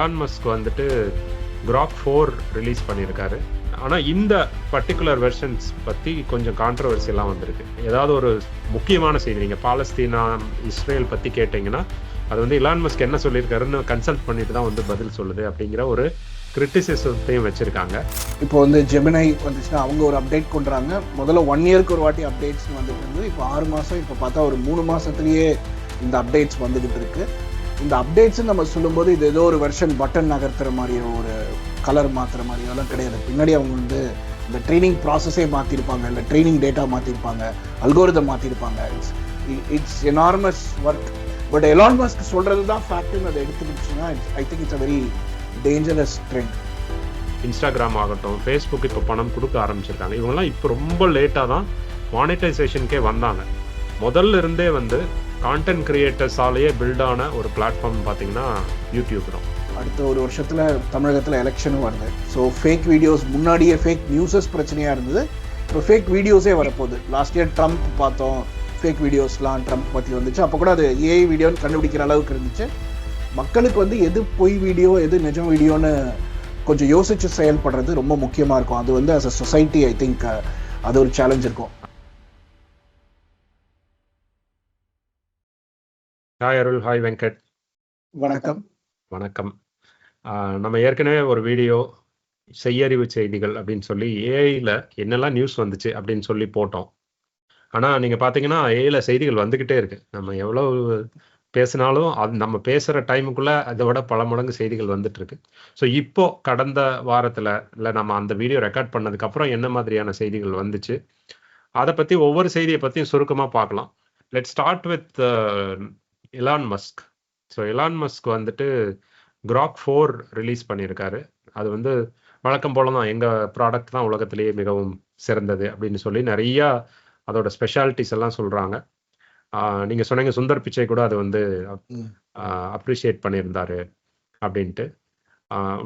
Elon Musk வந்துட்டு Grok four release பண்ணியிருக்காரு. ஆனால் இந்த பர்டிகுலர் வெர்ஷன்ஸ் பற்றி கொஞ்சம் கான்ட்ரவர்சியெல்லாம் வந்திருக்கு. ஏதாவது ஒரு முக்கியமான செய்தி நீங்கள் பாலஸ்தீனா இஸ்ரேல் பற்றி கேட்டிங்கன்னா அது வந்து இலான் மஸ்க் என்ன சொல்லியிருக்காருன்னு கன்சல்ட் பண்ணிட்டு தான் வந்து பதில் சொல்லுது அப்படிங்கிற ஒரு கிரிட்டிசிசத்தையும் வச்சுருக்காங்க. இப்போ வந்து ஜெமினை வந்துச்சுன்னா அவங்க ஒரு அப்டேட் கொண்டுறாங்க. முதல்ல ஒன் இயர்க்கு ஒரு வாட்டி அப்டேட்ஸ் வந்துட்டு இருந்து இப்போ ஆறு மாதம் இப்போ பார்த்தா ஒரு மூணு மாதத்துலேயே இந்த அப்டேட்ஸ் வந்துக்கிட்டு இருக்குது இந்த அப்டேட்ஸ் நம்ம சொல்லும்போது இது ஏதோ ஒரு வெர்ஷன் பட்டன் நகர்த்துற மாதிரியோ ஒரு கலர் மாற்றுற மாதிரியோ எல்லாம் கிடையாது. பின்னாடி அவங்க வந்து இந்த ட்ரைனிங் ப்ராசஸே மாற்றிருப்பாங்க இல்லை ட்ரைனிங் டேட்டா மாற்றிருப்பாங்க algorithm மாற்றிருப்பாங்க it's it's enormous work but எலான்மஸ்க்கு சொல்கிறது தான் ஃபேக்ட்னு அதை எடுத்துக்கிட்டுச்சுன்னா I think it's a very dangerous trend Instagram ஆகட்டும் ஃபேஸ்புக் இப்போ பணம் கொடுக்க ஆரம்பிச்சிருக்காங்க. இவங்கெல்லாம் இப்போ ரொம்ப லேட்டாக தான் மானிட்டைசேஷனுக்கே வந்தாங்க. முதல்ல இருந்தே வந்து கான்டென்ட் கிரியேட்டர்ஸாலேயே பில்டான ஒரு பிளாட்ஃபார்ம் பார்த்தீங்கன்னா யூடியூப் தான். அடுத்த ஒரு வருஷத்தில் தமிழகத்தில் எலெக்ஷனும் வருது. ஸோ ஃபேக் வீடியோஸ் முன்னாடியே ஃபேக் நியூஸஸ் பிரச்சனையாக இருந்தது. இப்போ ஃபேக் வீடியோஸே வரப்போகுது. லாஸ்ட் இயர் ட்ரம்ப் பார்த்தோம். ஃபேக் வீடியோஸ்லாம் ட்ரம்ப் பற்றி வந்துச்சு. அப்போ கூட அது ஏஐ வீடியோன்னு கண்டுபிடிக்கிற அளவுக்கு இருந்துச்சு. மக்களுக்கு வந்து எது பொய் வீடியோ எது நிஜம் வீடியோன்னு கொஞ்சம் யோசித்து செயல்படுறது ரொம்ப முக்கியமாக இருக்கும். அது வந்து as a society I think அது ஒரு சேலஞ்ச் இருக்கும். ஹாய் அருள் ஹாய் வெங்கட் வணக்கம். வணக்கம். நம்ம ஏற்கனவே ஒரு வீடியோ செய்யறிவு செய்திகள் அப்படின்னு சொல்லி ஏஐல என்னெல்லாம் நியூஸ் வந்துச்சு அப்படின்னு சொல்லி போட்டோம். ஆனால் நீங்கள் பார்த்தீங்கன்னா ஏஐல செய்திகள் வந்துக்கிட்டே இருக்கு. நம்ம எவ்வளோ பேசினாலும் அது நம்ம பேசுகிற டைமுக்குள்ள அதை விட பல மடங்கு செய்திகள் வந்துட்டு இருக்கு. ஸோ இப்போ கடந்த வாரத்தில் இல்லை நம்ம அந்த வீடியோ ரெக்கார்ட் பண்ணதுக்கப்புறம் என்ன மாதிரியான செய்திகள் வந்துச்சு? அதை பற்றி ஒவ்வொரு செய்தியை பற்றியும் சுருக்கமாக பார்க்கலாம். Let start with Elon Musk so Elon Musk வந்துட்டு கிராக் ஃபோர் ரிலீஸ் பண்ணியிருக்காரு. அது வந்து வழக்கம் போல தான் எங்கள் ப்ராடக்ட் தான் உலகத்திலேயே மிகவும் சிறந்தது அப்படின்னு சொல்லி நிறையா அதோட ஸ்பெஷாலிட்டிஸ் எல்லாம் சொல்கிறாங்க நீங்கள் சொன்னீங்க சுந்தர் பிச்சை கூட அது வந்து. அப்ரிஷியேட் பண்ணியிருந்தாரு அப்படின்ட்டு.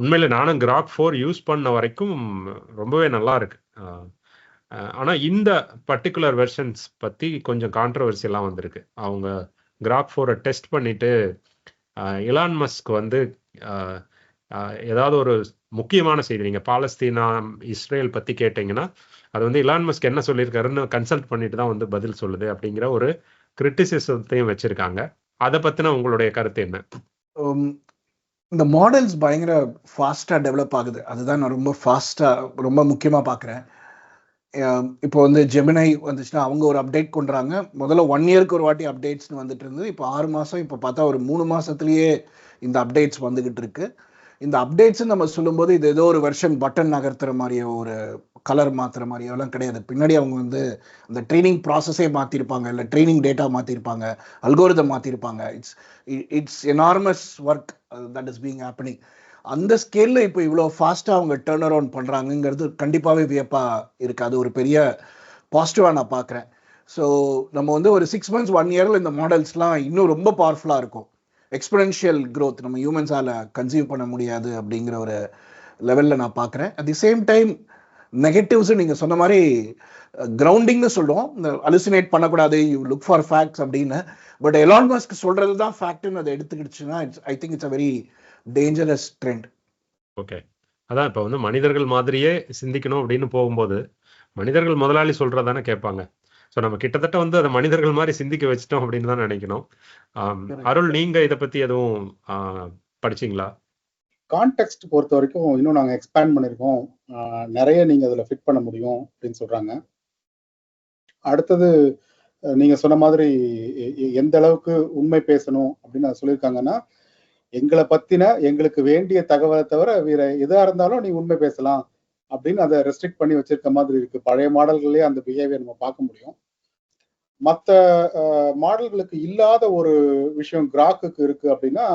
உண்மையில நானும் கிராக் ஃபோர் யூஸ் பண்ண வரைக்கும் ரொம்பவே நல்லா இருக்கு. ஆஹ் ஆஹ் ஆனா இந்த பர்டிகுலர் வெர்ஷன்ஸ் பத்தி கொஞ்சம் கான்ட்ரவர்சி எல்லாம் வந்திருக்கு. அவங்க கிராக் ஃபோரை டெஸ்ட் பண்ணிட்டு இலான் மஸ்க் வந்து ஏதாவது ஒரு முக்கியமான செய்தி நீங்கள் பாலஸ்தீனா இஸ்ரேல் பத்தி கேட்டிங்கன்னா அது வந்து இலான் மஸ்க் என்ன சொல்லியிருக்காருன்னு கன்சல்ட் பண்ணிட்டு தான் வந்து பதில் சொல்லுது அப்படிங்கிற ஒரு கிரிட்டிசிசத்தையும் வச்சிருக்காங்க. அதை பத்தின உங்களுடைய கருத்து என்ன? இந்த மாடல்ஸ் பயங்கர ஃபாஸ்ட்டாக டெவலப் ஆகுது. அதுதான் நான் ரொம்ப ஃபாஸ்ட்டாக ரொம்ப முக்கியமாக பார்க்குறேன் இப்போ வந்து ஜெமினை வந்துச்சுன்னா அவங்க ஒரு அப்டேட் கொண்டுறாங்க. முதல்ல ஒன் இயர்க்கு ஒரு வாட்டி அப்டேட்ஸ்னு வந்துட்டு இருந்தது. இப்போ ஆறு மாதம் இப்போ பார்த்தா ஒரு மூணு மாதத்துலேயே இந்த அப்டேட்ஸ் வந்துக்கிட்டு இருக்கு. இந்த அப்டேட்ஸ் நம்ம சொல்லும்போது இது ஏதோ ஒரு வெர்ஷன் பட்டன் நகர்த்துற மாதிரியோ ஒரு கலர் மாற்றுற மாதிரியோ எல்லாம் கிடையாது. பின்னாடி அவங்க வந்து அந்த ட்ரைனிங் ப்ராசஸே மாற்றிருப்பாங்க இல்லை ட்ரைனிங் டேட்டா மாற்றிருப்பாங்க algorithm மாற்றிருப்பாங்க it's it's enormous work that is being happening அந்த ஸ்கேலில் இப்போ இவ்வளோ ஃபாஸ்ட்டாக அவங்க டேர்ன் அரவுண்ட் பண்ணுறாங்கங்கிறது கண்டிப்பாகவே வியப்பாக இருக்குது அது ஒரு பெரிய பாசிட்டிவாக நான் பார்க்குறேன் ஸோ நம்ம வந்து ஒரு சிக்ஸ் மந்த்ஸ் ஒன் இயரில் இந்த மாடல்ஸ்லாம் இன்னும் ரொம்ப பவர்ஃபுல்லாக இருக்கும். எக்ஸ்பெரன்ஷியல் க்ரோத் நம்ம ஹியூமன்ஸால் கன்சீவ் பண்ண முடியாது அப்படிங்கிற ஒரு லெவலில் நான் பார்க்குறேன் அட் தி சேம் டைம் நெகட்டிவ்ஸும் நீங்கள் சொன்ன மாதிரி கிரவுண்டிங்னு சொல்லுவோம் இந்த அலுசினேட் பண்ணக்கூடாது யூ லுக் ஃபார் ஃபேக்ட்ஸ் அப்படின்னு. பட் எலான் மஸ்க் சொல்கிறது தான் ஃபேக்ட்னு அதை எடுத்துக்கிடுச்சுன்னா it's I think it's a very dangerous trend okay அதான் இப்போ வந்து மனிதர்கள் மாதிரியே சிந்திக்கணும் அப்படின்னு போகும்போது மனிதர்கள் முதலாளி சொல்றதானே கேட்பாங்க. ஸோ நம்ம கிட்டத்தட்ட வந்து அதை மனிதர்கள் மாதிரி சிந்திக்க வச்சிட்டோம் அப்படின்னு தான் நினைக்கணும். அருள் நீங்க இதை பத்தி எதுவும் ஆஹ், படிச்சீங்களா? கான்டெக்ட் பொறுத்த வரைக்கும் இன்னும் நாங்கள் எக்ஸ்பேண்ட் பண்ணியிருக்கோம் நிறைய நீங்கள் அதில் ஃபிட் பண்ண முடியும் அப்படின்னு சொல்கிறாங்க அடுத்தது அஹ் நீங்க சொன்ன மாதிரி எந்த அளவுக்கு உண்மை பேசணும் அப்படின்னு சொல்லியிருக்காங்கன்னா எங்களை பத்தின எங்களுக்கு வேண்டிய தகவலை தவிர வேற எதா இருந்தாலும் நீ உண்மை பேசலாம் அப்படின்னு அதை ரெஸ்ட்ரிக்ட் பண்ணி வச்சிருக்க மாதிரி இருக்கு. பழைய மாடல்களே அந்த பிஹேவியர் நம்ம பார்க்க முடியும். மற்ற மாடல்களுக்கு இல்லாத ஒரு விஷயம் கிராக்குக்கு இருக்கு அப்படின்னா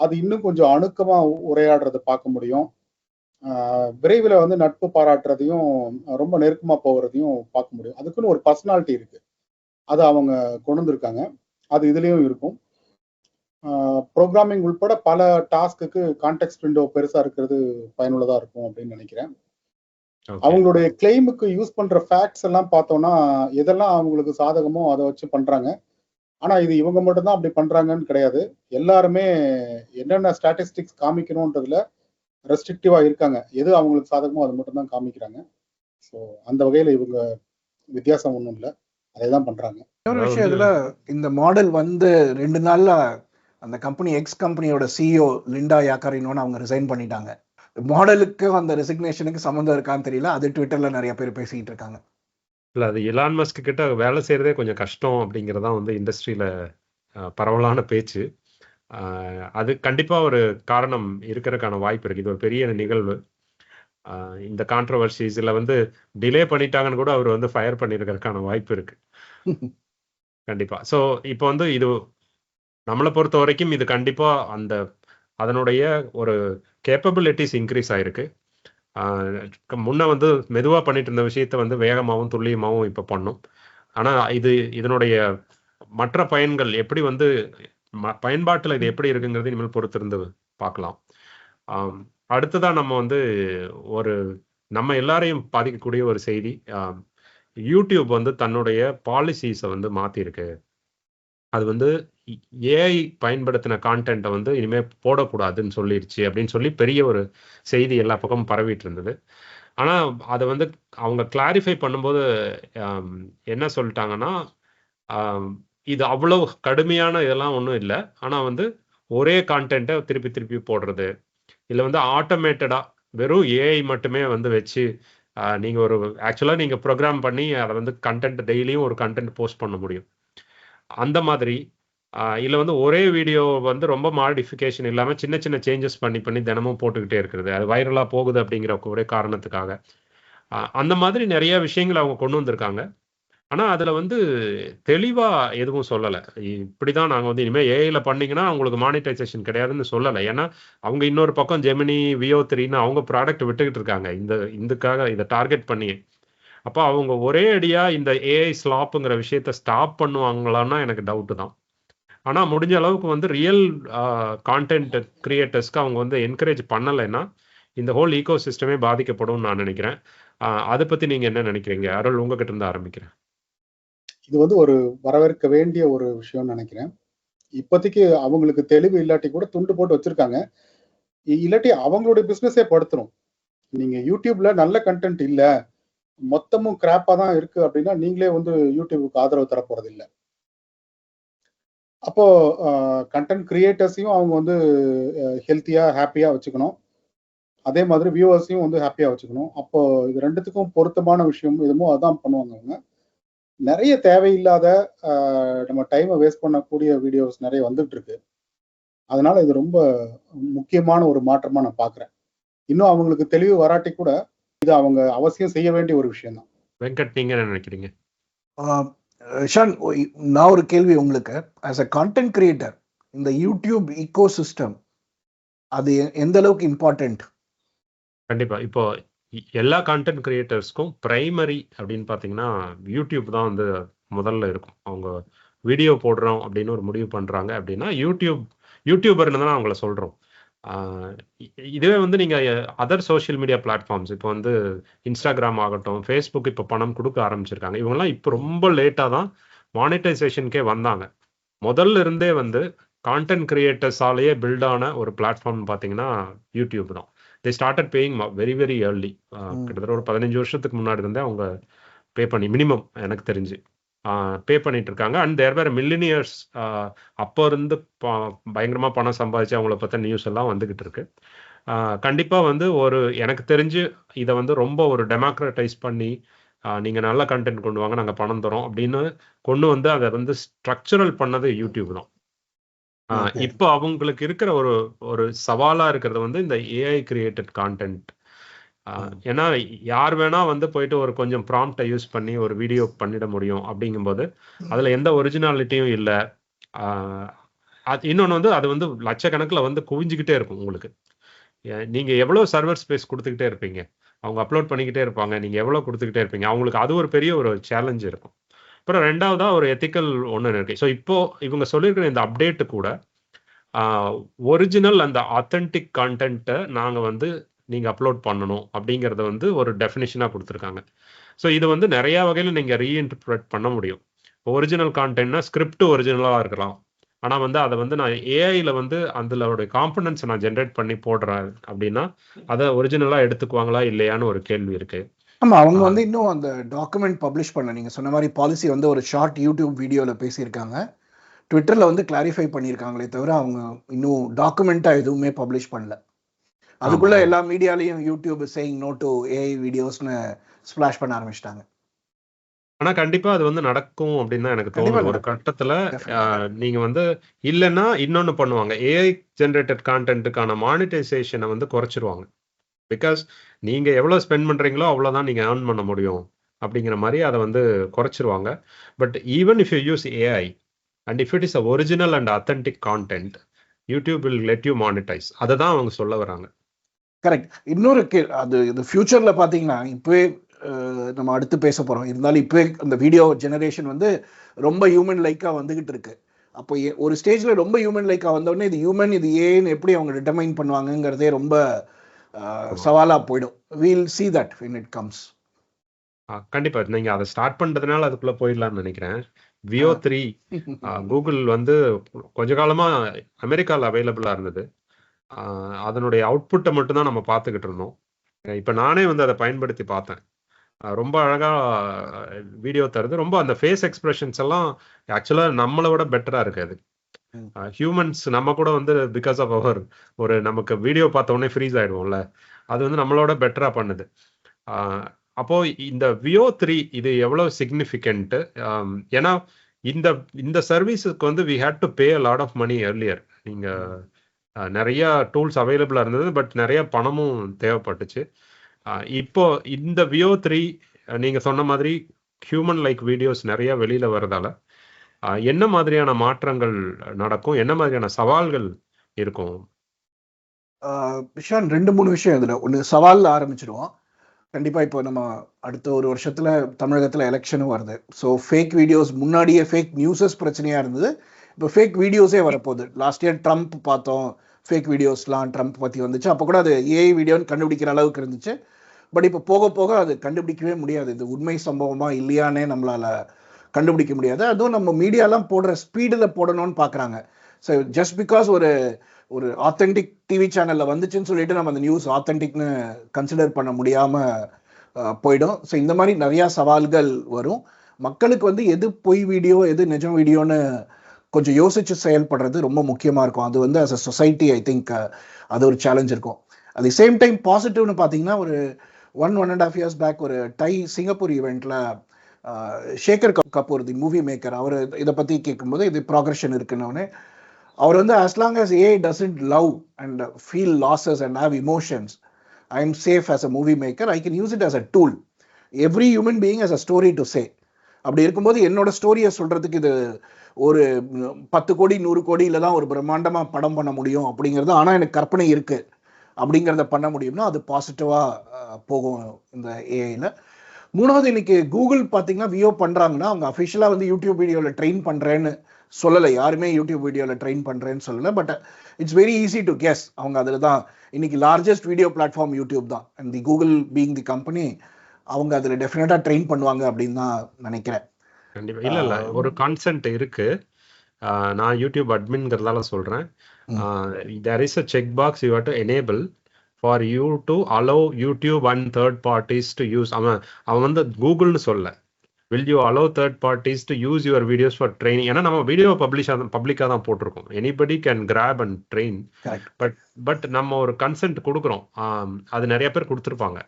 அது இன்னும் கொஞ்சம் அணுக்கமா உரையாடுறதை பார்க்க முடியும். விரைவில் வந்து நட்பு பாராட்டுறதையும் ரொம்ப நெருக்கமா போகிறதையும் பார்க்க முடியும். அதுக்குன்னு ஒரு பர்சனாலிட்டி இருக்கு. அது அவங்க கொண்டு வந்திருக்காங்க. அது இதுலயும் இருக்கும். ப்ரோக்ராமிங் உட்பட பல டாஸ்க்குக்கு கான்டெக்ட் விண்டோ பெருசா இருக்கிறது பயனுள்ளதா இருக்கும் அப்படின்னு நினைக்கிறேன். அவங்களுடைய கிளைமுக்கு யூஸ் பண்ற ஃபேக்ட்ஸ் எல்லாம் பார்த்தோம்னா எதெல்லாம் அவங்களுக்கு சாதகமோ அதை வச்சு பண்றாங்க. ஆனா இது இவங்க மட்டும் தான் அப்படி பண்றாங்கன்னு கிடையாது. எல்லாருமே என்னென்ன ஸ்டாட்டிஸ்டிக்ஸ் காமிக்கணுன்றதுல ரெஸ்ட்ரிக்டிவா இருக்காங்க. எது அவங்களுக்கு சாதகமோ அது மட்டும் தான் காமிக்கிறாங்க. ஸோ அந்த வகையில இவங்க வித்தியாசம் ஒன்றும் இல்லை. அதை தான் பண்றாங்க. இன்னொரு விஷயம் இதுல இந்த மாடல் வந்து ரெண்டு நாள்ல அந்த கம்பெனி எக்ஸ் கம்பெனியோட சிஇஓ லிண்டா யாக்காரினோன்னு அவங்க ரிசைன் பண்ணிட்டாங்க. மாடலுக்கு அந்த ரெசிக்னேஷனுக்கு சம்மந்தம் இருக்கான்னு தெரியல. அது ட்விட்டர்ல நிறைய பேர் பேசிக்கிட்டு இருக்காங்க. இல்ல அது இலான் மஸ்க் கிட்ட வேலை செய்யறதே கொஞ்சம் கஷ்டம் அப்படிங்கிறதா வந்து இண்டஸ்ட்ரியில பரவலான பேச்சு. அது கண்டிப்பா ஒரு காரணம் இருக்கிறதுக்கான வாய்ப்பு இருக்கு. இது ஒரு பெரிய நிகழ்வு. இந்த கான்ட்ரவர்சிஸ்ல வந்து டிலே பண்ணிட்டாங்கன்னு கூட அவர் வந்து ஃபயர் பண்ணியிருக்கிறதுக்கான வாய்ப்பு இருக்கு. கண்டிப்பா. ஸோ இப்போ வந்து இது நம்மளை பொறுத்த வரைக்கும் இது கண்டிப்பா அந்த அதனுடைய ஒரு கேப்பபிலிட்டிஸ் இன்க்ரீஸ் ஆயிருக்கு. முன்ன வந்து மெதுவாக பண்ணிட்டு இருந்த விஷயத்த வந்து வேகமாகவும் துல்லியமாகவும் இப்போ பண்ணும். ஆனால் இது இதனுடைய மற்ற பயன்கள் எப்படி வந்து ம- இது எப்படி இருக்குங்கிறது இனிமேல் பொறுத்திருந்து பார்க்கலாம். அடுத்ததாக நம்ம வந்து ஒரு நம்ம எல்லாரையும் பாதிக்கக்கூடிய ஒரு செய்தி யூடியூப் வந்து தன்னுடைய பாலிசிஸை வந்து மாற்றிருக்கு அது வந்து ஏஐ பயன்படுத்தின கான்டென்ட்டை வந்து இனிமேல் போடக்கூடாதுன்னு சொல்லிடுச்சு அப்படின்னு சொல்லி பெரிய ஒரு செய்தி எல்லா பக்கமும் பரவிட்டு இருந்தது. ஆனால் அதை வந்து அவங்க கிளாரிஃபை பண்ணும்போது என்ன சொல்லிட்டாங்கன்னா இது அவ்வளவு கடுமையான இதெல்லாம் ஒன்றும் இல்லை. ஆனால் வந்து ஒரே கான்டென்ட்டை திருப்பி திருப்பி போடுறது. இல்லை வந்து ஆட்டோமேட்டடாக வெறும் ஏஐ மட்டுமே வந்து வச்சு நீங்கள் ஒரு ஆக்சுவலாக நீங்கள் ப்ரோக்ராம் பண்ணி அதை வந்து கண்டென்ட் டெய்லியும் ஒரு கண்டென்ட் போஸ்ட் பண்ண முடியும். அந்த மாதிரி இல்லை வந்து ஒரே வீடியோ வந்து ரொம்ப மாடிஃபிகேஷன் இல்லாமல் சின்ன சின்ன சேஞ்சஸ் பண்ணி பண்ணி தினமும் போட்டுக்கிட்டே இருக்கிறது. அது வைரலாக போகுது அப்படிங்கிற ஒரே காரணத்துக்காக. அந்த மாதிரி நிறைய விஷயங்கள் அவங்க கொண்டு வந்திருக்காங்க. ஆனால் அதில் வந்து தெளிவாக எதுவும் சொல்லலை. இப்படி தான் நாங்கள் வந்து இனிமேல் ஏஐயில் பண்ணிங்கன்னா அவங்களுக்கு மானிட்டைசேஷன் கிடையாதுன்னு சொல்லலை. ஏன்னா அவங்க இன்னொரு பக்கம் ஜெமினி வியோ த்ரீன்னு அவங்க ப்ராடக்ட் விட்டுக்கிட்டு இருக்காங்க. இந்த இதுக்காக இதை டார்கெட் பண்ணி. அப்போ அவங்க ஒரே அடியாக இந்த ஏஐ ஸ்லாப்புங்கிற விஷயத்த ஸ்டாப் பண்ணுவாங்களான்னா எனக்கு டவுட்டு தான். ஆனால் முடிஞ்ச அளவுக்கு வந்து ரியல் கான்டென்ட் கிரியேட்டர்ஸ்க்கு அவங்க வந்து என்கரேஜ் பண்ணலைன்னா இந்த ஹோல் ஈகோ சிஸ்டமே பாதிக்கப்படும் நான் நினைக்கிறேன். அதை பத்தி நீங்க என்ன நினைக்கிறீங்க? அருள் உங்ககிட்ட இருந்து ஆரம்பிக்கிறேன். இது வந்து ஒரு வரவேற்க வேண்டிய ஒரு விஷயம்னு நினைக்கிறேன். இப்போதைக்கு அவங்களுக்கு தெளிவு இல்லாட்டி கூட துண்டு போட்டு வச்சிருக்காங்க. இல்லாட்டி அவங்களுடைய பிஸ்னஸே படுத்துரும். நீங்க யூடியூப்ல நல்ல கண்டென்ட் இல்லை. மொத்தமும் கிராப்பா தான் இருக்கு அப்படின்னா நீங்களே வந்து யூடியூபுக்கு ஆதரவு தர போறது அப்போ கண்டென்ட் கிரியேட்டர்ஸையும் அவங்க வந்து ஹெல்த்தியா ஹாப்பியா வச்சுக்கணும். அதே மாதிரி வியூவர்ஸையும் வந்து ஹாப்பியா வச்சுக்கணும். அப்போ இது ரெண்டுத்துக்கும் பொருத்தமான விஷயம் எதுமோ அதான் பண்ணுவாங்க அவங்க நிறைய தேவையில்லாத ஆஹ், நம்ம டைமை வேஸ்ட் பண்ணக்கூடிய வீடியோஸ் நிறைய வந்துட்டு இருக்கு. அதனால இது ரொம்ப முக்கியமான ஒரு மாற்றமா நான் பாக்குறேன். இன்னும் அவங்களுக்கு தெளிவு வராட்டி கூட இது அவங்க அவசியம் செய்ய வேண்டிய ஒரு விஷயம் தான் வெங்கட் நீங்க என்ன நினைக்கிறீங்க? ஷான் நான் ஒரு கேள்வி உங்களுக்கு. ஆஸ் அ கான்டென்ட் கிரியேட்டர் இந்த யூடியூப் ஈகோ சிஸ்டம் அது எந்த அளவுக்கு இம்பார்ட்டன்ட் கண்டிப்பா. இப்போ எல்லா கண்டென்ட் கிரியேட்டர்ஸ்க்கும் பிரைமரி அப்படின்னு பார்த்தீங்கன்னா யூடியூப் தான் வந்து முதல்ல இருக்கும். அவங்க வீடியோ போடுறோம் அப்படின்னு ஒரு முடிவு பண்ணுறாங்க அப்படின்னா யூடியூப் யூடியூபர்னு தான் அவங்கள சொல்கிறோம் இதுவே வந்து நீங்க அதர் சோஷியல் மீடியா பிளாட்ஃபார்ம்ஸ் இப்போ வந்து இன்ஸ்டாகிராம் ஆகட்டும் ஃபேஸ்புக் இப்போ பணம் கொடுக்க ஆரம்பிச்சிருக்காங்க. இவங்கெல்லாம் இப்போ ரொம்ப லேட்டாக தான் மானிட்டைசேஷனுக்கே வந்தாங்க. முதல்ல இருந்தே வந்து கான்டென்ட் கிரியேட்டர்ஸாலேயே பில்ட் ஆன ஒரு பிளாட்ஃபார்ம் பார்த்தீங்கன்னா யூடியூப் தான். They started paying very very early. கிட்டத்தட்ட ஒரு பதினஞ்சு வருஷத்துக்கு முன்னாடி இருந்தே அவங்க பே பண்ணி மினிமம் எனக்கு தெரிஞ்சு. பே பண்ணிட்டு இருக்காங்க அண்ட் தேர் வேர் மில்லினியர்ஸ் அப்போ இருந்து ப- பயங்கரமா பணம் சம்பாதிச்சு அவங்கள பத்த நியூஸ் எல்லாம் வந்துகிட்டு இருக்கு ஆஹ் கண்டிப்பா வந்து ஒரு எனக்கு தெரிஞ்சு இதை வந்து ரொம்ப ஒரு டெமோக்ரட்டைஸ் பண்ணி ஆஹ் நீங்க நல்ல கண்டென்ட் கொண்டு வாங்க நாங்க பணம் தரோம் அப்படின்னு கொண்டு வந்து அதை வந்து ஸ்ட்ரக்சரல் பண்ணது யூடியூப் தான். இப்போ அவங்களுக்கு இருக்கிற ஒரு ஒரு சவாலா இருக்கிறது வந்து இந்த ஏஐ கிரியேட்டட் கான்டென்ட். ஏன்னா யார் வேணா வந்து போயிட்டு ஒரு கொஞ்சம் ப்ராம்ப்டை யூஸ் பண்ணி ஒரு வீடியோ பண்ணிட முடியும் அப்படிங்கும்போது அதுல எந்த ஒரிஜினாலிட்டியும் இல்லை. அது இன்னொன்று வந்து அது வந்து லட்சக்கணக்கில் வந்து குவிஞ்சுக்கிட்டே இருக்கும் உங்களுக்கு. ஏ- நீங்க எவ்வளவு சர்வர் ஸ்பேஸ் கொடுத்துக்கிட்டே இருப்பீங்க. அவங்க அப்லோட் பண்ணிக்கிட்டே இருப்பாங்க. நீங்க எவ்வளவு கொடுத்துக்கிட்டே இருப்பீங்க. அவங்களுக்கு அது ஒரு பெரிய ஒரு சேலஞ்ச் இருக்கும். அப்புறம் ரெண்டாவதா ஒரு எத்திக்கல் ஒன்று இருக்கு. ஸோ இப்போ இவங்க சொல்லியிருக்கிற இந்த அப்டேட்டு கூட ஒரிஜினல் அந்த ஆத்தென்டிக் கான்டென்ட்டை நாங்கள் வந்து நீங்கள் அப்லோட் பண்ணணும் அப்படிங்கிறத வந்து ஒரு டெஃபினிஷனாக கொடுத்துருக்காங்க. ஸோ இது வந்து நிறைய வகையில் நீங்கள் ரீஇன்டர்பிரட் பண்ண முடியும். ஒரிஜினல் கான்டென்ட்னா ஸ்கிரிப்ட் ஒரிஜினலாக இருக்கலாம். ஆனால் வந்து அதை வந்து நான் ஏஐல வந்து அதோட காம்பனன்ஸ் நான் ஜென்ரேட் பண்ணி போடுறேன் அப்படின்னா அதை ஒரிஜினலாக எடுத்துக்குவாங்களா இல்லையான்னு ஒரு கேள்வி இருக்கு. ஆமா அவங்க. வந்து இன்னும் அந்த டாக்குமெண்ட் பப்ளிஷ் பண்ண நீங்க சொன்ன மாதிரி பாலிசி வந்து ஒரு ஷார்ட் யூடியூப் வீடியோல பேசியிருக்காங்க. ட்விட்டர்ல வந்து கிளாரிஃபை பண்ணியிருக்காங்களே தவிர அவங்க இன்னும் டாக்குமெண்டா எதுவுமே பப்ளிஷ் பண்ணல. அதுக்குள்ள. எல்லா மீடியாலையும் YouTube saying no to AI வீடியோஸ்னு splash பண்ண ஆரம்பிச்சிட்டாங்க. ஆனா கண்டிப்பா அது வந்து நடக்கும் அப்படின்னு தான் எனக்கு தோணுது. ஒரு. கட்டத்துல நீங்க வந்து இல்லைன்னா இன்னொன்னு பண்ணுவாங்க. ஏஐ ஜென்ரேட்டட் கான்டென்ட்டுக்கான மானிட்டைசேஷனை வந்து குறைச்சிருவாங்க. பிகாஸ் நீங்க எவ்வளவு ஸ்பெண்ட் பண்றீங்களோ அவ்வளவுதான் நீங்க ஏர்ன் பண்ண முடியும். அப்படிங்கிற மாதிரி அதை வந்து குறைச்சிருவாங்க. But even if you use AI and if it is a original and authentic content YouTube will let you monetize அதை தான் அவங்க சொல்ல வராங்க. கரெக்ட் இன்னொரு கே அது இது ஃபியூச்சர்ல பாத்தீங்கன்னா இப்பவே நம்ம அடுத்து பேச போறோம். இருந்தாலும் இப்பவே அந்த வீடியோ ஜெனரேஷன் வந்து ரொம்ப ஹியூமன் லைக்கா வந்துகிட்டு இருக்கு. அப்போ ஒரு ஸ்டேஜ்ல ரொம்ப ஹியூமன் லைக்கா வந்தோடனே இது ஹியூமன் இது ஏன்னு எப்படி அவங்க டிட்டர்மைன் பண்ணுவாங்கங்கிறதே ரொம்ப சவாலா போயிடும். We'll see that it comes. Ah, கண்டிப்பா. நீங்க அதை ஸ்டார்ட் பண்றதுனால அதுக்குள்ள போயிடலாம்னு நினைக்கிறேன். வியோ த்ரீ கூகுள் வந்து கொஞ்ச காலமா அமெரிக்கால அவைலபிளா இருந்தது. அதனுடைய அவுட்புட்டை மட்டும்தான் நம்ம பார்த்துக்கிட்டு இருந்தோம். இப்ப நானே வந்து அதை பயன்படுத்தி பார்த்தேன். ரொம்ப அழகா வீடியோ தருது. ரொம்ப அந்த ஃபேஸ் எக்ஸ்பிரஷன்ஸ் எல்லாம் ஆக்சுவலா நம்மளை விட பெட்டரா இருக்கு அது. ஹியூமன்ஸ் நம்ம கூட வந்து பிகாஸ் ஆஃப் அவர் ஒரு நமக்கு வீடியோ பார்த்த உடனே ஃப்ரீஸ் ஆயிடுவோம்ல. அது வந்து நம்மளோட பெட்டரா பண்ணுது. அப்போ இந்த வியோ த்ரீ இது எவ்வளவு சிக்னிஃபிகண்ட் ஏன்னா இந்த இந்த சர்வீஸுக்கு வந்து we had to pay lot of money earlier. நீங்க நிறைய டூல்ஸ் அவைலபிளா இருந்தது பட் நிறைய பணமும் தேவைப்பட்டுச்சு. இப்போ இந்த வியோ த்ரீ நீங்க சொன்ன மாதிரி ஹியூமன் லைக் வீடியோஸ் நிறைய வெளியில வரதால என்ன மாதிரியான மாற்றங்கள் நடக்கும்? என்ன மாதிரியான சவால்கள் இருக்கும்? ஆஹ் விஷான் ரெண்டு மூணு விஷயம் இதில். ஒன்று சவாலில் ஆரம்பிச்சிடுவோம். கண்டிப்பாக இப்போ நம்ம அடுத்த ஒரு வருஷத்துல தமிழகத்தில் எலெக்ஷனும் வருது. ஸோ ஃபேக் வீடியோஸ் முன்னாடியே ஃபேக் நியூஸஸ் பிரச்சனையாக இருந்தது. இப்போ ஃபேக் வீடியோஸே வரப்போகுது. லாஸ்ட் இயர் ட்ரம்ப் பார்த்தோம். ஃபேக் வீடியோஸ்லாம் ட்ரம்ப் பற்றி வந்துச்சு. அப்போ கூட அது ஏஐ வீடியோன்னு கண்டுபிடிக்கிற அளவுக்கு இருந்துச்சு. பட் இப்போ போக போக அது கண்டுபிடிக்கவே முடியாது. இது உண்மை சம்பவமாக இல்லையானே நம்மளால் கண்டுபிடிக்க முடியாது. அதுவும் நம்ம மீடியாலாம் போடுற ஸ்பீடில் போடணும்னு பார்க்குறாங்க ஸோ ஜஸ்ட் பிகாஸ் ஒரு ஒரு ஆத்தென்டிக் டிவி சேனலில் வந்துச்சுன்னு சொல்லிட்டு நம்ம அந்த நியூஸ் ஆத்தென்டிக்னு கன்சிடர் பண்ண முடியாமல் போயிடும். ஸோ இந்த மாதிரி நிறையா சவால்கள் வரும். மக்களுக்கு வந்து எது பொய் வீடியோ எது நிஜம் வீடியோன்னு கொஞ்சம் யோசிச்சு செயல்படுறது ரொம்ப முக்கியமாக இருக்கும். அது வந்து as a society I think அது ஒரு சேலஞ்ச் இருக்கும். அட் தி சேம் டைம் பாசிட்டிவ்னு பார்த்தீங்கன்னா ஒரு one one and half years back ஒரு டை சிங்கப்பூர் ஈவெண்ட்டில் Shekhar Kapur the movie maker அவர் இதை பற்றி கேட்கும்போது இது ப்ராக்ரஷன் இருக்குன்னு அவர் வந்து as long as a doesn't love and feel losses and have emotions I am safe as a movie maker I can use it as a tool every human being has a story to say. அப்படி இருக்கும்போது என்னோட ஸ்டோரியை சொல்றதுக்கு இது ஒரு பத்து கோடி நூறு கோடியில தான் ஒரு பிரம்மாண்டமா படம் பண்ண முடியும் அப்படிங்கிறது. ஆனா எனக்கு கற்பனை இருக்கு அப்படிங்கிறத பண்ண முடியும்னா அது பாசிட்டிவா போகும் இந்த ஏஐல மூணாவது இன்னைக்கு கூகுள் பார்த்தீங்கன்னா வியோ பண்றாங்கன்னா அவங்க அஃபிஷியலா வந்து யூடியூப் வீடியோல ட்ரெயின் பண்றேன்னு சொல்லலை. யாருமே யூடியூப் வீடியோல ட்ரெயின் பண்றேன்னு சொல்லலை. But it's very easy to guess அவங்க அதில் தான் இன்னைக்கு லார்ஜஸ்ட் வீடியோ பிளாட்ஃபார்ம் யூடியூப் தான். And the Google being the company அவங்க அதில் டெஃபினட்டா ட்ரெயின் பண்ணுவாங்க அப்படின்னு தான் நினைக்கிறேன். கண்டிப்பா. இல்ல இல்ல. ஒரு கான்சென்ட் இருக்கு. நான் யூடியூப் அட்மின்ங்கிறதால சொல்றேன். There is a check box you have to enable for you to allow YouTube and third parties to use அவன் அவன் வந்து கூகுள்னு சொல்ல will you allow third parties to use your videos for training ஏன்னா நம்ம video publish பப்ளிக்காக தான் போட்டிருக்கோம். Anybody can grab and train. But but நம்ம ஒரு கன்சென்ட் கொடுக்குறோம். அது நிறைய பேர் கொடுத்துருப்பாங்க.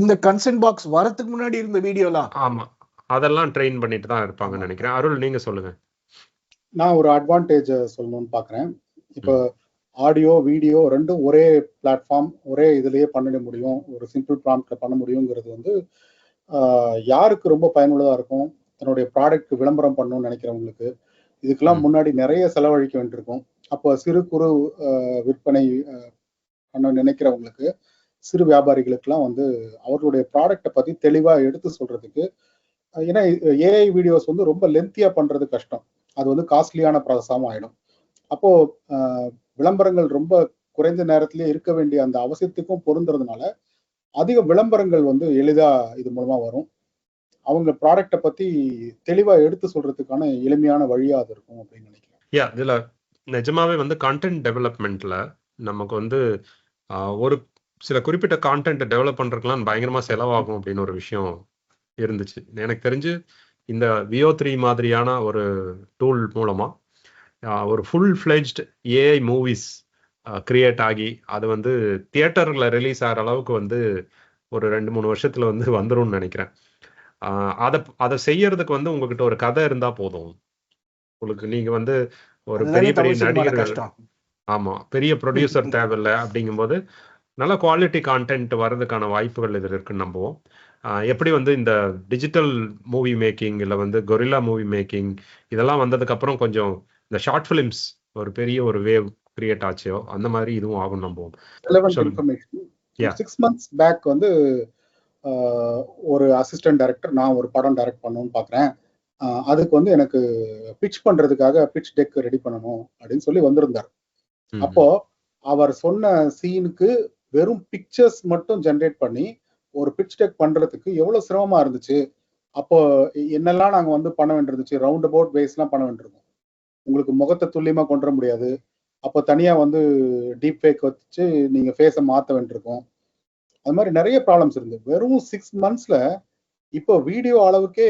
இந்த கன்சென்ட் பாக்ஸ் வரதுக்கு முன்னாடி இருந்த வீடியோலாம் ஆமா. அதெல்லாம் ட்ரெயின் பண்ணிட்டு தான் இருப்பாங்கன்னு நினைக்கிறேன். அருள் நீங்க சொல்லுங்க. நான் ஒரு அட்வான்டேஜ் சொல்லணும்னு பார்க்குறேன் இப்போ ஆடியோ வீடியோ ரெண்டும் ஒரே பிளாட்ஃபார்ம் ஒரே இதுலயே பண்ணிட முடியும். ஒரு சிம்பிள் ப்ராம்ப்ட்ல பண்ண முடியுங்கிறது வந்து ஆஹ், யாருக்கு ரொம்ப பயனுள்ளதா இருக்கும்? தன்னுடைய ப்ராடக்ட் விளம்பரம் பண்ணணும்னு நினைக்கிறவங்களுக்கு. இதுக்கெல்லாம். முன்னாடி நிறைய செலவழிக்க வேண்டியிருக்கும். அப்போ சிறு குறு ஆஹ், விற்பனை பண்ண நினைக்கிறவங்களுக்கு சிறு வியாபாரிகளுக்கெல்லாம் வந்து அவர்களுடைய ப்ராடக்ட்டை பத்தி தெளிவா எடுத்து சொல்றதுக்கு ஏன்னா ஏஐ வீடியோஸ் வந்து ரொம்ப லென்த்தியா பண்றது கஷ்டம். அது வந்து காஸ்ட்லியான ப்ராசஸாகவும் ஆயிடும். அப்போ விளம்பரங்கள் ரொம்ப குறைந்த நேரத்திலேயே இருக்க வேண்டிய அந்த அவசியத்துக்கும் பொருந்துறதுனால அதிக விளம்பரங்கள் வந்து எளிதா இது மூலமா வரும். அவங்க ப்ராடக்ட்டை பத்தி தெளிவா எடுத்து சொல்றதுக்கான எளிமையான வழியா அது இருக்கும் அப்படின்னு நினைக்கிறேன். யா இதில் நிஜமாவே வந்து கண்டென்ட் டெவலப்மெண்ட்ல நமக்கு வந்து ஒரு சில குறிப்பிட்ட கான்டென்ட் டெவலப் பண்றதுக்கெல்லாம் பயங்கரமா செலவாகும் அப்படின்னு ஒரு விஷயம் இருந்துச்சு. எனக்கு தெரிஞ்சு இந்த வியோ த்ரீ மாதிரியான ஒரு டூல் மூலமா ஒரு full fledged AI movies create ஆகி அது வந்து தியேட்டர்ல ரிலீஸ் ஆகிற அளவுக்கு வந்து ஒரு ரெண்டு மூணு வருஷத்துல வந்து வந்துரும்னு நினைக்கிறேன். ஆஹ், அதை அதை செய்யறதுக்கு வந்து உங்ககிட்ட ஒரு கதை இருந்தா போதும். உங்களுக்கு நீங்க வந்து ஒரு பெரிய பெரிய நடிகர்கள் கஷ்டம். ஆமா பெரிய ப்ரொடியூசர் தேவையில்லை அப்படிங்கும்போது நல்ல குவாலிட்டி கான்டென்ட் வர்றதுக்கான வாய்ப்புகள் இதில் இருக்குன்னு நம்புவோம். எப்படி வந்து இந்த டிஜிட்டல் மூவி மேக்கிங் இல்லை வந்து கொரில்லா மூவி மேக்கிங் இதெல்லாம் வந்ததுக்கு அப்புறம் கொஞ்சம் இந்த ஷார்ட் ஃபிலிம்ஸ் ஒரு பெரிய ஒரு வேவ் கிரியேட் ஆச்சோ அந்த மாதிரி இதுவும் ஆகும் நம்புவோம். சிக்ஸ் மந்த்ஸ் பேக் வந்து ஒரு அசிஸ்டன்ட் டைரக்டர் நான் ஒரு படம் டைரக்ட் பண்ணணும்னு பார்க்குறேன் அதுக்கு வந்து எனக்கு பிச் பண்றதுக்காக பிச் டெக் ரெடி பண்ணணும் அப்படின்னு சொல்லி வந்திருந்தார். அப்போ அவர் சொன்ன சீனுக்கு வெறும் பிக்சர்ஸ் மட்டும் ஜென்ரேட் பண்ணி ஒரு பிச் டெக் பண்றதுக்கு எவ்வளவு சிரமமா இருந்துச்சு? அப்போ என்னெல்லாம் நாங்க வந்து பண்ண வேண்டியிருந்துச்சு ரவுண்ட் அபவுட் பேஸ்லாம் பண்ண வேண்டியிருக்கும் உங்களுக்கு முகத்தை துல்லியமா கொண்டு வர முடியாது. அப்போ தனியா வந்து டீப் ஃபேக் வச்சு நீங்க ஃபேஸை மாத்த வேண்டியிருக்கும் அது மாதிரி நிறைய ப்ராப்ளம்ஸ் இருந்து. வெறும் சிக்ஸ் மந்த்ஸ்ல இப்போ வீடியோ அளவுக்கே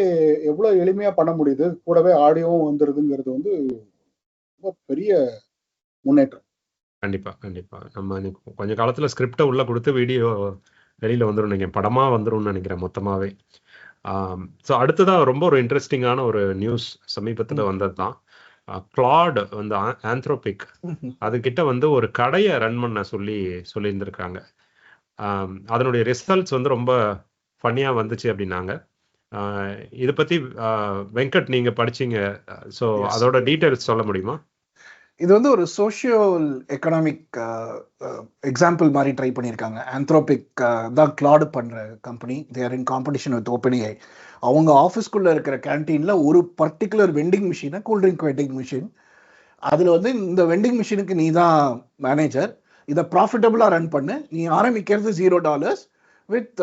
எவ்வளவு எளிமையா பண்ண முடியுது? கூடவே ஆடியோவும் வந்துருதுங்கிறது வந்து ரொம்ப பெரிய முன்னேற்றம். கண்டிப்பா கண்டிப்பா. நம்ம இன்னைக்கு கொஞ்ச காலத்துல ஸ்கிரிப்டை உள்ள கொடுத்து வீடியோ வெளியில வந்துரும் நினைக்கிறேன். படமா வந்துரும்னு நினைக்கிறேன் மொத்தமாவே. ஸோ அடுத்ததா ரொம்ப ஒரு இன்ட்ரெஸ்டிங்கான ஒரு நியூஸ் சமீபத்துல வந்தது தான். கிளாட் வந்து ஆந்த்ரோபிக் அதுகிட்ட வந்து ஒரு கடையை ரன் பண்ண சொல்லி சொல்லியிருந்திருக்காங்க. அதனுடைய ரிசல்ட்ஸ் வந்து ரொம்ப ஃபன்னியாக வந்துச்சு அப்படின்னாங்க. இதை பத்தி ஆஹ் வெங்கட் நீங்க படிச்சீங்க. ஸோ. அதோட டீட்டெயில்ஸ் சொல்ல முடியுமா? இது வந்து ஒரு சோஷியல் எக்கனாமிக் எக்ஸாம்பிள் மாதிரி ட்ரை பண்ணியிருக்காங்க. ஆந்த்ரோபிக் uh, தான் கிளாடு பண்ணுற company there in competition with OpenAI அவங்க ஆஃபீஸ்க்குள்ளே இருக்கிற கேன்டீனில் ஒரு பர்டிகுலர் வெண்டிங் மிஷினை கூல்ட்ரிங்க் வெண்டிங் மிஷின் அதில் வந்து இந்த வெண்டிங் மிஷினுக்கு நீ தான் மேனேஜர் இதை ப்ராஃபிட்டபுளாக ரன் பண்ணு. நீ ஆரம்பிக்கிறது zero dollars with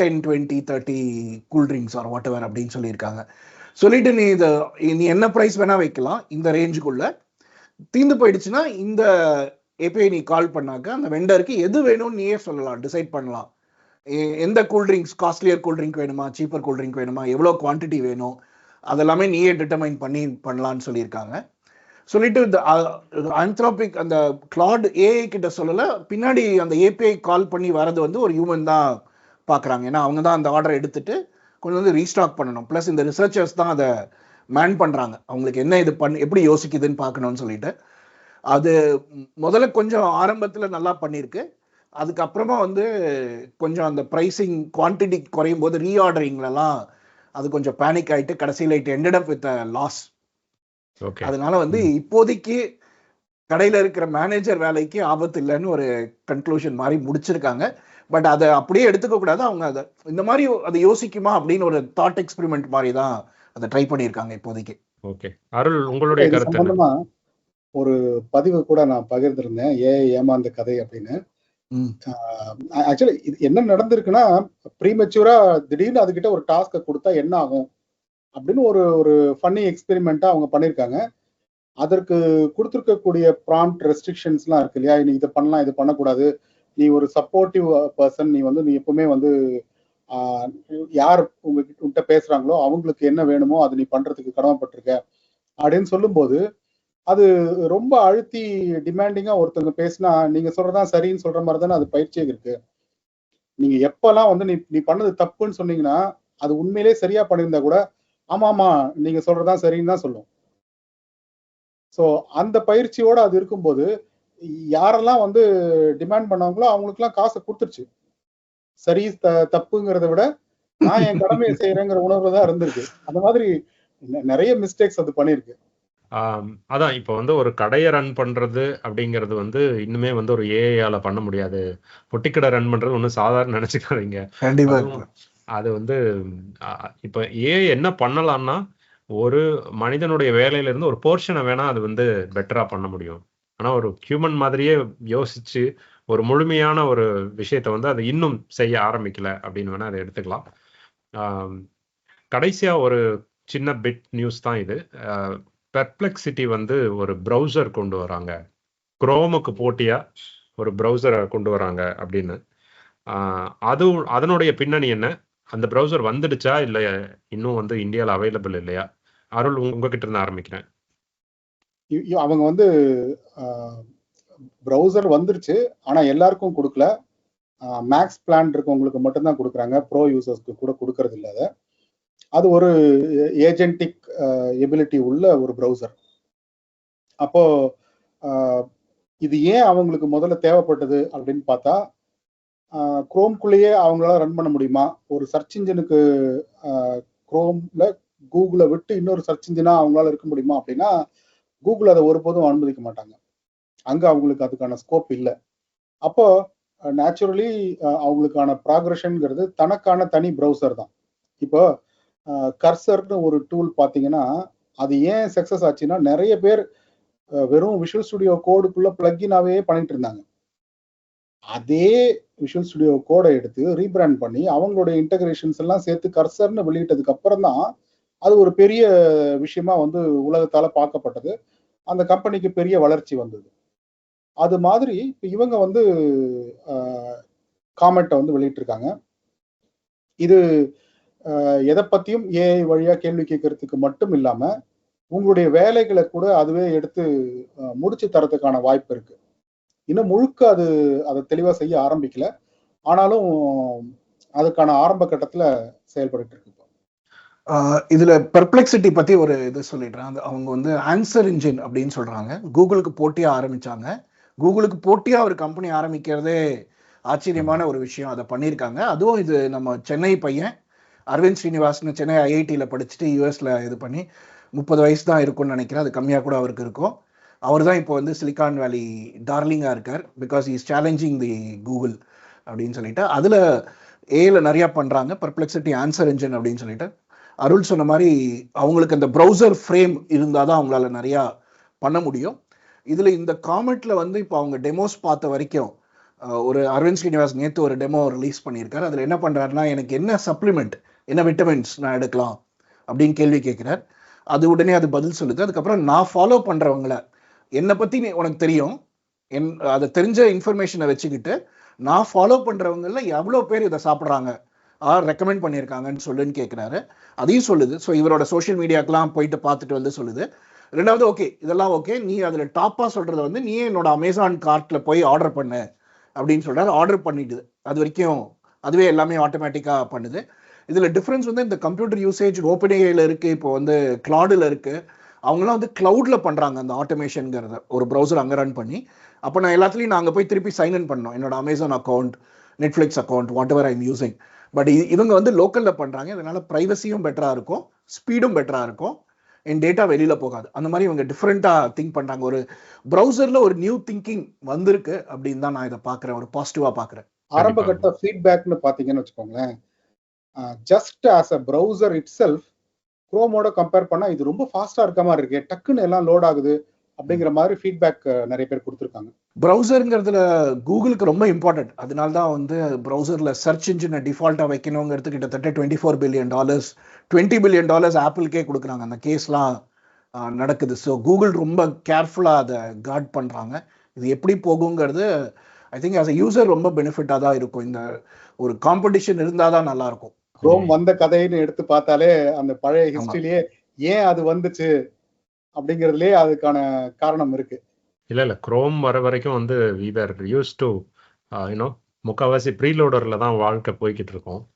ten twenty thirty cool drinks or whatever அப்படின்னு சொல்லியிருக்காங்க. சொல்லிட்டு நீ இதை நீ என்ன ப்ரைஸ் வேணால் வைக்கலாம். இந்த ரேஞ்சுக்குள்ளே தீந்து போயிடுச்சுன்னா இந்த ஏபிஐ நீ கால் பண்ணாக்க அந்த வெண்டருக்கு எது வேணும்னு நீயே சொல்லலாம் டிசைட் பண்ணலாம். எ- எந்த cool drinks costlier cool drink வேணுமா சீப்பர் கூல்ட்ரிங்க் வேணுமா எவ்வளோ குவான்டிட்டி வேணும் அதெல்லாமே நீயே டிட்டர்மைன் பண்ணி பண்ணலான்னு சொல்லியிருக்காங்க. சொல்லிட்டு இந்த ஆந்த்ராபிக் அந்த கிளாட் ஏஐ கிட்ட சொல்லலை பின்னாடி அந்த ஏபிஐ கால் பண்ணி வரது வந்து ஒரு ஹியூமன் தான் பார்க்குறாங்க ஏன்னா அவங்க தான் அந்த ஆர்டர் எடுத்துட்டு கொஞ்சம் வந்து ரீஸ்டாக் பண்ணணும். ப்ளஸ் இந்த ரிசர்ச்சர்ஸ் தான் அதை மேன் பண்றாங்க. அவங்களுக்கு என்ன இது பண்ண எப்படி யோசிக்குதுன்னு பார்க்கணும்னு சொல்லிட்டு. அது முதல்ல கொஞ்சம் ஆரம்பத்துல நல்லா பண்ணியிருக்கு அதுக்கப்புறமா வந்து கொஞ்சம் அந்த ப்ரைசிங் குவான்டிட்டி குறையும் போது ரீஆர்டரிங்லலாம் அது கொஞ்சம் பேனிக் ஆயிட்டு கடைசியில் it ended up with loss okay அதனால வந்து இப்போதைக்கு கடையில இருக்கிற மேனேஜர் வேலைக்கு ஆபத்து இல்லைன்னு ஒரு கன்க்ளூஷன் மாதிரி முடிச்சிருக்காங்க. பட் அதை அப்படியே எடுத்துக்க கூடாது அவங்க அதை இந்த மாதிரி அதை யோசிக்குமா அப்படின்னு ஒரு தாட் எக்ஸ்பெரிமெண்ட் மாதிரி தான் அதை ட்ரை பண்ணியிருக்காங்க இப்போதைக்கு. ஓகே அருள் உங்களுடைய கருத்து ஒரு பதிவு கூட நான் பகிர்ந்திருந்தேன். ஏ ஏமாந்த கதை அப்படின்னு. ஆக்சுவலி இது என்ன நடந்திருக்குன்னா ப்ரீமெச்சூரா திடீர்னு அதுகிட்ட ஒரு டாஸ்க்கை கொடுத்தா என்ன ஆகும்? அப்படின்னு ஒரு ஒரு ஃபன்னி எக்ஸ்பெரிமெண்ட்டா அவங்க பண்ணியிருக்காங்க. அதற்கு கொடுத்துருக்கக்கூடிய ப்ராம்ப்ட் ரெஸ்ட்ரிக்ஷன்ஸ்லாம் இருக்கு இல்லையா? நீ இதை பண்ணலாம் இது பண்ணக்கூடாது. நீ ஒரு சப்போர்ட்டிவ் பர்சன் நீ வந்து நீ எப்பவுமே வந்து யார் உங்ககிட்ட உன்கிட்ட பேசுறாங்களோ அவங்களுக்கு என்ன வேணுமோ அது நீ பண்றதுக்கு கடமைப்பட்டிருக்க அப்படின்னு சொல்லும்போது அது ரொம்ப அழுத்தி டிமாண்டிங்கா ஒருத்தவங்க பேசினா நீங்க சொல்றதான் சரின்னு சொல்ற மாதிரி தானே அது பயிற்சியாக இருக்கு. நீங்க எப்பெல்லாம் வந்து நீ நீ பண்ணது தப்புன்னு சொன்னீங்கன்னா அது உண்மையிலே சரியா பண்ணியிருந்தா கூட ஆமா ஆமா நீங்க சொல்றதான் சரின்னு தான் சொல்லும். ஸோ அந்த பயிற்சியோட அது இருக்கும்போது யாரெல்லாம் வந்து டிமாண்ட் பண்ணாங்களோ அவங்களுக்குலாம் காசை கொடுத்துருச்சு. சரி த- தப்புங்கிறத விட நான் என் கடமையை செய்யறேங்கிற உணர்வு தான் இருந்திருக்கு. அந்த மாதிரி நிறைய மிஸ்டேக்ஸ் அது பண்ணிருக்கு அதான் இப்போ வந்து ஒரு கடையை ரன் பண்றது அப்படிங்கிறது வந்து இன்னுமே வந்து ஒரு ஏஐயால பண்ண முடியாது. பொட்டிக்கடை ரன் பண்றது ஒன்றும் சாதாரண நினைச்சுக்காதீங்க. கண்டிப்பா. அது வந்து இப்போ ஏஐ என்ன பண்ணலாம்னா ஒரு மனிதனுடைய வேலையில இருந்து ஒரு போர்ஷனை வேணா அது வந்து பெட்டரா பண்ண முடியும். ஆனா ஒரு ஹியூமன் மாதிரியே யோசிச்சு ஒரு முழுமையான ஒரு விஷயத்தை வந்து அது இன்னும் செய்ய ஆரம்பிக்கல அப்படின்னு வேணா அதை எடுத்துக்கலாம். கடைசியா ஒரு சின்ன பிட் நியூஸ் தான் இது. பெர்ப்ளெக்சிட்டி வந்து ஒரு ப்ரௌசர் கொண்டு வராங்க. குரோமுக்கு போட்டியா ஒரு ப்ரௌசரை கொண்டு வராங்க அப்படின்னு. ஆஹ் அது அதனுடைய பின்னணி என்ன? அந்த ப்ரௌசர் வந்துடுச்சா இல்லை இன்னும் வந்து இந்தியாவில் அவைலபிள் இல்லையா? அருள் உங்ககிட்ட இருந்து ஆரம்பிக்கிறேன். அவங்க வந்து ப்ரௌசர் வந்துருச்சு ஆனா எல்லாருக்கும் கொடுக்கல. மேக்ஸ் பிளான் இருக்கவங்களுக்கு மட்டும்தான் கொடுக்குறாங்க. ப்ரோ யூசர்ஸ்க்கு கூட கொடுக்கறது இல்ல அதை. அது ஒரு ஏஜென்டிக் எபிலிட்டி உள்ள ஒரு ப்ரௌசர் அப்போ ஆஹ், இது ஏன் அவங்களுக்கு முதல்ல தேவைப்பட்டது அப்படின்னு பார்த்தா குரோம்குள்ளேயே அவங்களால ரன் பண்ண முடியுமா? ஒரு சர்ச் இன்ஜினுக்கு குரோம்ல கூகுளை விட்டு இன்னொரு சர்ச் இன்ஜினா அவங்களால இருக்க முடியுமா அப்படின்னா கூகுள் அதை ஒருபோதும் அனுமதிக்க மாட்டாங்க. அங்க அவங்களுக்கு அதுக்கான ஸ்கோப் இல்லை. அப்போ நேச்சுரலி அவங்களுக்கான ப்ராக்ரஷன்ங்கிறது தனக்கான தனி ப்ரௌசர் தான். இப்போ கர்சர்னு ஒரு டூல் பார்த்தீங்கன்னா அது ஏன் சக்ஸஸ் ஆச்சுன்னா நிறைய பேர் வெறும் விஷுவல் ஸ்டுடியோ கோடுக்குள்ள பிளக்கினாவே பண்ணிட்டு இருந்தாங்க. அதே விஷுவல் ஸ்டுடியோ கோடை எடுத்து ரீபிராண்ட் பண்ணி அவங்களுடைய இன்டகிரேஷன்ஸ் எல்லாம் சேர்த்து கர்சர்னு வெளியிட்டதுக்கு அப்புறம் தான் அது ஒரு பெரிய விஷயமா வந்து உலகத்தால பார்க்கப்பட்டது. அந்த கம்பெனிக்கு பெரிய வளர்ச்சி வந்தது. அது மாதிரி இப்போ இவங்க வந்து காமெண்ட்டை வந்து வெளியிட்டிருக்காங்க. இது எதை பற்றியும் ஏஐ வழியாக கேள்வி கேட்கறதுக்கு மட்டும் இல்லாமல் உங்களுடைய வேலைகளை கூட அதுவே எடுத்து முடிச்சு தரத்துக்கான வாய்ப்பு இருக்கு. இன்னும் முழுக்க அது அதை தெளிவாக செய்ய ஆரம்பிக்கல. ஆனாலும் அதுக்கான ஆரம்ப கட்டத்தில் செயல்பட்டு இருக்கு இப்போ. இதுல பெர்ப்ளெக்சிட்டி பத்தி ஒரு இது சொல்லிடுறேன். அது அவங்க வந்து ஆன்சர் இன்ஜின் அப்படின்னு சொல்றாங்க. கூகுளுக்கு போட்டியா ஆரம்பிச்சாங்க. கூகுளுக்கு போட்டியாக ஒரு கம்பெனி ஆரம்பிக்கிறதே ஆச்சரியமான ஒரு விஷயம் அதை பண்ணியிருக்காங்க. அதுவும் இது நம்ம சென்னை பையன் அரவிந்த் ஸ்ரீனிவாசன் சென்னை ஐஐடியில் படிச்சுட்டு யூஎஸில் இது பண்ணி முப்பது வயசு தான் இருக்கும்னு நினைக்கிறேன். அது கம்மியாக கூட அவருக்கு இருக்கும். அவர் தான் இப்போ வந்து சிலிகான் வேலி டார்லிங்காக இருக்கார். Because is challenging the Google அப்படின்னு சொல்லிட்டு. அதில் ஏல நிறையா பண்ணுறாங்க பர்ப்ளெக்சிட்டி ஆன்சர் இன்ஜின் அப்படின்னு சொல்லிட்டு. அருள் சொன்ன மாதிரி அவங்களுக்கு அந்த ப்ரௌசர் ஃப்ரேம் இருந்தால் தான் அவங்களால நிறையா பண்ண முடியும். இதில் இந்த காமெண்ட்ல வந்து இப்போ அவங்க டெமோஸ் பார்த்த வரைக்கும் ஒரு அரவிந்த் ஸ்ரீனிவாஸ் நேற்று ஒரு டெமோ ரிலீஸ் பண்ணியிருக்காரு. அதில் என்ன பண்ணுறாருன்னா எனக்கு என்ன சப்ளிமெண்ட் என்ன விட்டமின்ஸ் நான் எடுக்கலாம் அப்படின்னு கேள்வி கேட்குறார். அது உடனே அது பதில் சொல்லுது. அதுக்கப்புறம் நான் ஃபாலோ பண்ணுறவங்கள என்னை பற்றி உனக்கு தெரியும். என் அதை தெரிஞ்ச இன்ஃபர்மேஷனை வச்சுக்கிட்டு நான் ஃபாலோ பண்ணுறவங்கள எவ்வளோ பேர் இதை சாப்பிட்றாங்க ஆர் ரெக்கமெண்ட் பண்ணியிருக்காங்கன்னு சொல்லுன்னு கேட்குறாரு. அதையும் சொல்லுது. ஸோ இவரோட சோஷியல் மீடியாக்கெல்லாம் போயிட்டு பார்த்துட்டு வந்து சொல்லுது. ரெண்டாவது ஓகே இதெல்லாம் ஓகே நீ அதில் டாப்பாக சொல்கிறத வந்து நீ என்னோட அமேசான் கார்ட்டில் போய் ஆர்டர் பண்ணு அப்படின்னு சொல்கிறாரு ஆர்டர் பண்ணிடுது. அது வரைக்கும் அதுவே எல்லாமே ஆட்டோமேட்டிக்காக பண்ணுது. இதில் டிஃப்ரென்ஸ் வந்து இந்த கம்ப்யூட்டர் யூசேஜ் ஓப்பன் இருக்குது இப்போ வந்து கிளாடில் இருக்குது அவங்களாம் வந்து க்ளவுடில் பண்ணுறாங்க அந்த ஆட்டோமேஷனுங்கிறத ஒரு ப்ரௌசர் அங்கே ரன் பண்ணி. அப்போ நான் எல்லாத்துலேயும் நாங்கள் போய் திருப்பி சைன் இன் பண்ணோம் என்னோட Amazon account Netflix account whatever I'm using but இவங்க வந்து லோக்கலில் பண்ணுறாங்க இதனால் ப்ரைவசியும் பெட்டராக இருக்கும். ஸ்பீடும் பெட்டராக இருக்கும். என் டேட்டா வெளியில போகாது. அந்த மாதிரி இவங்க டிஃப்ரெண்ட்டாக திங்க் பண்றாங்க. ஒரு ப்ரௌசர்ல ஒரு நியூ திங்கிங் வந்திருக்கு அப்படின்னு தான் நான் இதை பார்க்குறேன். ஒரு பாசிட்டிவா பார்க்குறேன். ஆரம்ப கட்ட ஃபீட்பேக்னு பாத்தீங்கன்னு வச்சுக்கோங்களேன் just as a browser itself குரோமோட compare பண்ணா இது ரொம்ப ஃபாஸ்டா இருக்க மாதிரி இருக்கு. டக்குன்னு எல்லாம் லோட் ஆகுது. அப்படிங்கிற மாதிரி ஃபீட்பேக் நிறைய பேர் கொடுத்துருக்காங்க. ப்ரௌசருங்கிறதுல கூகுளுக்கு ரொம்ப இம்பார்ட்டன்ட் அதனால தான் வந்து ப்ரௌசர்ல சர்ச் இன்ஜினை டிஃபால்ட்டாக வைக்கணுங்கிறது கிட்டத்தட்ட twenty four billion dollars twenty billion dollars ஆப்பிள்கே கொடுக்குறாங்க. அந்த கேஸ்லாம் நடக்குது. ஸோ கூகுள் ரொம்ப கேர்ஃபுல்லாக அதை கார்ட் பண்ணுறாங்க இது எப்படி போகுங்கிறது I think as a user ரொம்ப பெனிஃபிட்டாக தான் இருக்கும். இந்த ஒரு காம்படிஷன் இருந்தால் தான் நல்லா இருக்கும். குரோம் வந்த கதைன்னு எடுத்து பார்த்தாலே அந்த பழைய ஹிஸ்டரியிலேயே ஏன் அது வந்துச்சு? அப்படிங்கிறதுலயே அதுக்கான காரணம் இருக்கு. இல்ல இல்ல. குரோம் வர வரைக்கும் வந்து we were use to you know முக்கால்வாசி ப்ரீலோடரில் தான் வாழ்க்கை போய்கிட்டு இருக்கோம்.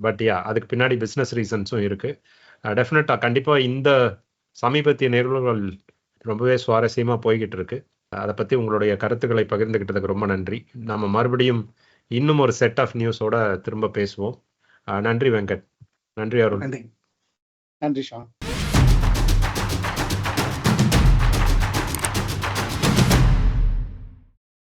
பட் யா அதுக்கு பின்னாடி பிஸ்னஸ் ரீசன்ஸும் இருக்கு. டெஃபினட்டாக கண்டிப்பாக இந்த சமீபத்திய நிகழ்வுகள் ரொம்பவே சுவாரஸ்யமாக போய்கிட்டு இருக்கு. அதை பற்றி உங்களுடைய கருத்துக்களை பகிர்ந்துக்கிட்டதுக்கு ரொம்ப நன்றி. நம்ம மறுபடியும் இன்னும் ஒரு செட் ஆஃப் நியூஸோட திரும்ப பேசுவோம். அஹ் நன்றி வெங்கட். நன்றி அருண். நன்றி. நன்றி ஷான்.